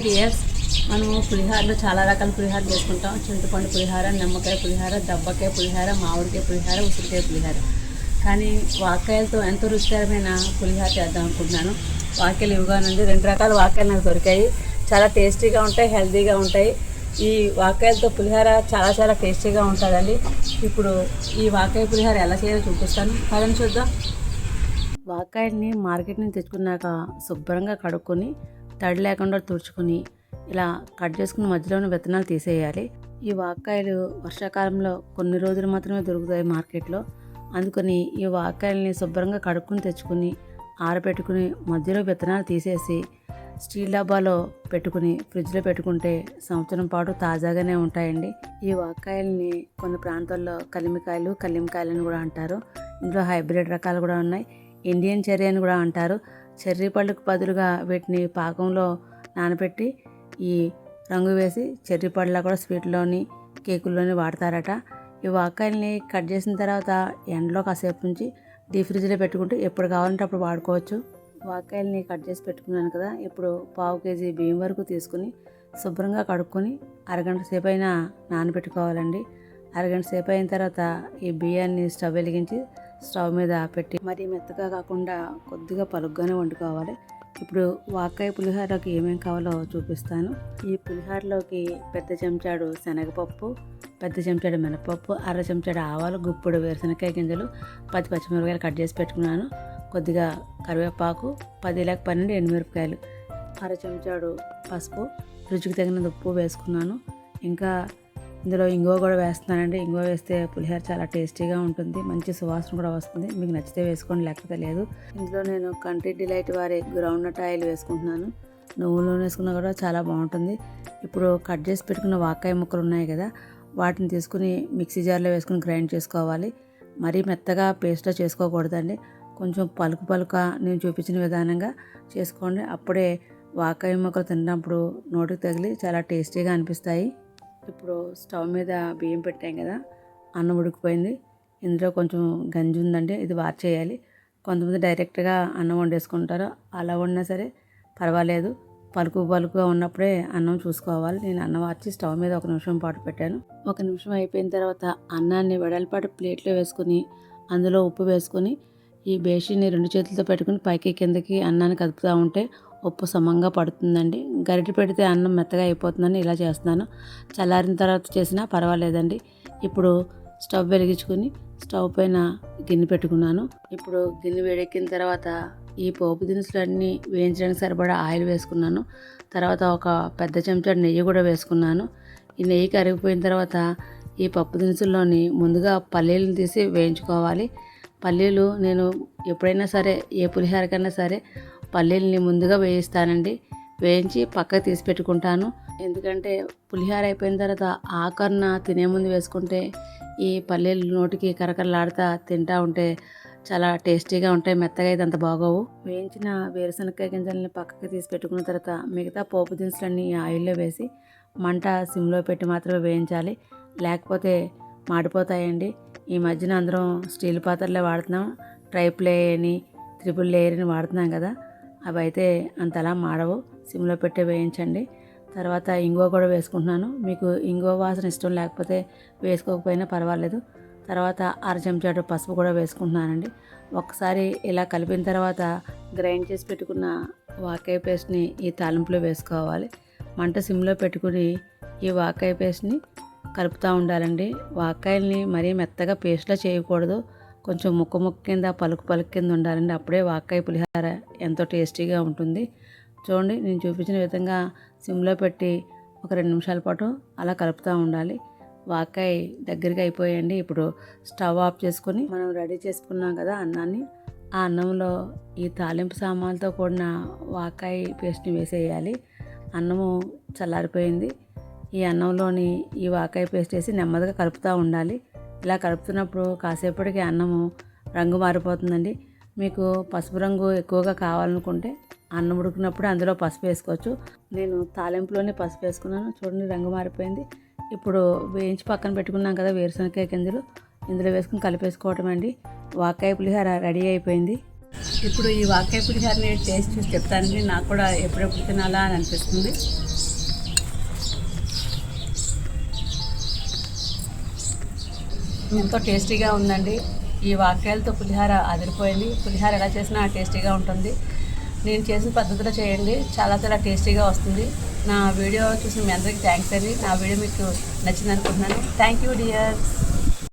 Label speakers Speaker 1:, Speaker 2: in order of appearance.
Speaker 1: Years మనము పులిహారలో చాలా రకాల పులిహార చేసుకుంటాం. చింతపండు పులిహార నిమ్మకాయ పులిహార దబ్బకాయ పులిహార మామిడికాయ పులిహార ఉసిరికాయ పులిహార. కానీ వాకాయలతో ఎంతో రుచికరమైన పులిహార చేద్దాం అనుకుంటున్నాను. వాకాయలు ఇవ్వగానండి రెండు రకాల వాకాయలు నాకు దొరికాయి. చాలా టేస్టీగా ఉంటాయి హెల్తీగా ఉంటాయి. ఈ వాకాయలతో పులిహార చాలా చాలా టేస్టీగా ఉంటుందండి. ఇప్పుడు ఈ వాకాయ పులిహార ఎలా చేయాలో చూపిస్తాను. పదని చూద్దాం. వాకాయల్ని మార్కెట్ నుంచి తెచ్చుకున్నాక శుభ్రంగా కడుక్కొని తడి లేకుండా తుడుచుకుని ఇలా కట్ చేసుకుని మధ్యలోని విత్తనాలు తీసేయాలి. ఈ వాకాయలు వర్షాకాలంలో కొన్ని రోజులు మాత్రమే దొరుకుతాయి మార్కెట్లో. అందుకని ఈ వాకాయల్ని శుభ్రంగా కడుక్కుని తెచ్చుకుని ఆరబెట్టుకుని మధ్యలో విత్తనాలు తీసేసి స్టీల్ డబ్బాలో పెట్టుకుని ఫ్రిడ్జ్లో పెట్టుకుంటే సంవత్సరం పాటు తాజాగానే ఉంటాయండి. ఈ వాకాయల్ని కొన్ని ప్రాంతాల్లో కలిమికాయలు కలిమికాయలు అని కూడా అంటారు. ఇందులో హైబ్రిడ్ రకాలు కూడా ఉన్నాయి. ఇండియన్ చెర్రీ అని కూడా అంటారు. చెర్రీ పళ్ళకు బదులుగా వీటిని పాకంలో నానబెట్టి ఈ రంగు వేసి చెర్రీ పళ్ళ కూడా స్వీట్లోని కేకుల్లోని వాడతారట. ఈ వాకాయల్ని కట్ చేసిన తర్వాత ఎండలో కాసేపు నుంచి డీప్ ఫ్రిడ్జ్లో పెట్టుకుంటే ఎప్పుడు కావాలంటే అప్పుడు వాడుకోవచ్చు. వాకాయల్ని కట్ చేసి పెట్టుకున్నాను కదా ఇప్పుడు పావు కేజీ బియ్యం వరకు తీసుకుని శుభ్రంగా కడుక్కొని అరగంట సేపు అయినా నానబెట్టుకోవాలండి. అరగంట సేపు అయిన తర్వాత ఈ బియ్యాన్ని స్టవ్ వెలిగించి స్టవ్ మీద పెట్టి మరీ మెత్తగా కాకుండా కొద్దిగా పలుగ్గానే వండుకోవాలి. ఇప్పుడు వాకాయ పులిహోరకి ఏమేం కావాలో చూపిస్తాను. ఈ పులిహోరలోకి పెద్ద చెంచాడు శనగపప్పు పెద్ద చెంచాడు మినపప్పు అర చెంచాడు ఆవాలు గుప్పుడు వేరుశనగకాయ గింజలు పది పచ్చిమిరపకాయలు కట్ చేసి పెట్టుకున్నాను. కొద్దిగా కరివేపాకు పది లేక పన్నెండు ఎండుమిరపకాయలు అర చెంచాడు పసుపు రుచికి తగినంత ఉప్పు వేసుకున్నాను. ఇంకా ఇందులో ఇంగువ కూడా వేస్తున్నానండి. ఇంగువ వేస్తే పులిహోర చాలా టేస్టీగా ఉంటుంది. మంచి సువాసన కూడా వస్తుంది. మీకు నచ్చితే వేసుకోండి లేకపోతే లేదు. ఇందులో నేను కంట్రీ డిలైట్ వారి గ్రౌండ్ నట్ ఆయిల్ వేసుకుంటున్నాను. నువ్వు నూనె వేసుకున్నా కూడా చాలా బాగుంటుంది. ఇప్పుడు కట్ చేసి పెట్టుకున్న వాకాయ ముక్కలు ఉన్నాయి కదా వాటిని తీసుకుని మిక్సీ జార్లో వేసుకుని గ్రైండ్ చేసుకోవాలి. మరీ మెత్తగా పేస్ట్లో చేసుకోకూడదండి. కొంచెం పలుకు పలుక నేను చూపించిన విధానంగా చేసుకోండి. అప్పుడే వాకాయ ముక్కలు తిన్నప్పుడు నోటికి తగిలి చాలా టేస్టీగా అనిపిస్తాయి. ఇప్పుడు స్టవ్ మీద బియ్యం పెట్టాం కదా అన్నం ఉడికిపోయింది. ఇందులో కొంచెం గంజి ఉందండి ఇది వార్ చేయాలి. కొంతమంది డైరెక్ట్గా అన్నం వండేసుకుంటారు. అలా వండినా సరే పర్వాలేదు. పలుకు పలుకుగా ఉన్నప్పుడే అన్నం చూసుకోవాలి. నేను అన్నం వార్చి స్టవ్ మీద ఒక నిమిషం పాటు పెట్టాను. ఒక నిమిషం అయిపోయిన తర్వాత అన్నాన్ని వెడల్పాటు ప్లేట్లో వేసుకుని అందులో ఉప్పు వేసుకొని ఈ బేషిని రెండు చేతులతో పెట్టుకుని పైకి కిందకి అన్నాన్ని కదుపుతూ ఉంటే ఉప్పు సమంగా పడుతుందండి. గరిటె పెడితే అన్నం మెత్తగా అయిపోతుందని ఇలా చేస్తున్నాను. చల్లారిన తర్వాత చేసినా పర్వాలేదండి. ఇప్పుడు స్టవ్ వెలిగించుకుని స్టవ్ పైన గిన్నె పెట్టుకున్నాను. ఇప్పుడు గిన్నె వేడెక్కిన తర్వాత ఈ పోపు దినుసులన్నీ వేయించడానికి సరిపడా ఆయిల్ వేసుకున్నాను. తర్వాత ఒక పెద్ద చెంచా నెయ్యి కూడా వేసుకున్నాను. ఈ నెయ్యి కరిగిపోయిన తర్వాత ఈ పప్పు దినుసుల్లోని ముందుగా పల్లీలను తీసి వేయించుకోవాలి. పల్లీలు నేను ఎప్పుడైనా సరే ఏ పులిహోరకైనా సరే పల్లీలని ముందుగా వేయిస్తానండి. వేయించి పక్కకు తీసి పెట్టుకుంటాను. ఎందుకంటే పులిహోర అయిపోయిన తర్వాత ఆకరణ తినే ముందు వేసుకుంటే ఈ పల్లీలు నోటికి కరకరలాడుతా తింటా ఉంటే చాలా టేస్టీగా ఉంటాయి మెత్తగా అయితే అంత బాగోవు. వేయించిన వేరుశనగకాయ గింజల్ని పక్కకి తీసి పెట్టుకున్న తర్వాత మిగతా పోపు దినుసులన్నీ ఆయిల్లో వేసి మంట సిమ్లో పెట్టి మాత్రమే వేయించాలి. లేకపోతే మాడిపోతాయండి. ఈ మధ్యన అందరం స్టీల్ పాత్రలే వాడుతున్నాం ట్రైప్ ప్లే అని త్రిపుల్ లేయర్ అని వాడుతున్నాం కదా అవి అయితే అంతలా మాడవు సిమ్లో పెట్టి వేయించండి. తర్వాత ఇంగువ కూడా వేసుకుంటున్నాను. మీకు ఇంగువ వాసన ఇష్టం లేకపోతే వేసుకోకపోయినా పర్వాలేదు. తర్వాత అర చెంచాడు పసుపు కూడా వేసుకుంటున్నానండి. ఒకసారి ఇలా కలిపిన తర్వాత గ్రైండ్ చేసి పెట్టుకున్న వాకాయ పేస్ట్ని ఈ తాలింపులో వేసుకోవాలి. మంట సిమ్లో పెట్టుకుని ఈ వాకాయ పేస్ట్ని కలుపుతూ ఉండాలండి. వాకాయల్ని మరీ మెత్తగా పేస్ట్లా చేయకూడదు. కొంచెం ముక్క ముక్క కింద పలుకు పలుకు కింద ఉండాలండి. అప్పుడే వాకాయ పులిహోర ఎంతో టేస్టీగా ఉంటుంది. చూడండి నేను చూపించిన విధంగా సిమ్లో పెట్టి ఒక రెండు నిమిషాల పాటు అలా కలుపుతూ ఉండాలి. వాకాయ దగ్గరికి అయిపోయండి. ఇప్పుడు స్టవ్ ఆఫ్ చేసుకొని మనం రెడీ చేసుకున్నాం కదా అన్నాన్ని. ఆ అన్నంలో ఈ తాలింపు సామాన్లతో కూడిన వాకాయ పేస్ట్ని వేసేయాలి. అన్నము చల్లారిపోయింది. ఈ అన్నంలోని ఈ వాకాయ పేస్ట్ వేసి నెమ్మదిగా కలుపుతూ ఉండాలి. ఇలా కలుపుతున్నప్పుడు కాసేపటికి అన్నము రంగు మారిపోతుందండి. మీకు పసుపు రంగు ఎక్కువగా కావాలనుకుంటే అన్నం ఉడికినప్పుడు అందులో పసుపు వేసుకోవచ్చు. నేను తాలింపులోనే పసుపు వేసుకున్నాను. చూడండి రంగు మారిపోయింది. ఇప్పుడు వేయించి పక్కన పెట్టుకున్నాం కదా వేరుశనగకాయ గింజలు. ఇందులో వేసుకుని కలిపేసుకోవటం అండి. వాకాయ పులిహోర రెడీ అయిపోయింది. ఇప్పుడు ఈ వాకాయ పులిహారని టేస్ట్ చూసి చెప్తానండి. నాకు కూడా ఎప్పుడెప్పుడు తినాలా అని అనిపిస్తుంది. ఎంతో టేస్టీగా ఉందండి. ఈ వాక్యాలతో పులిహార అదిరిపోయింది. పులిహార ఎలా చేసినా టేస్టీగా ఉంటుంది. నేను చేసిన పద్ధతిలో చేయండి. చాలా చాలా టేస్టీగా వస్తుంది. నా వీడియో చూసిన మీ అందరికీ థ్యాంక్స్ అండి. నా వీడియో మీకు నచ్చింది అనుకుంటున్నాను థ్యాంక్ యూ డియర్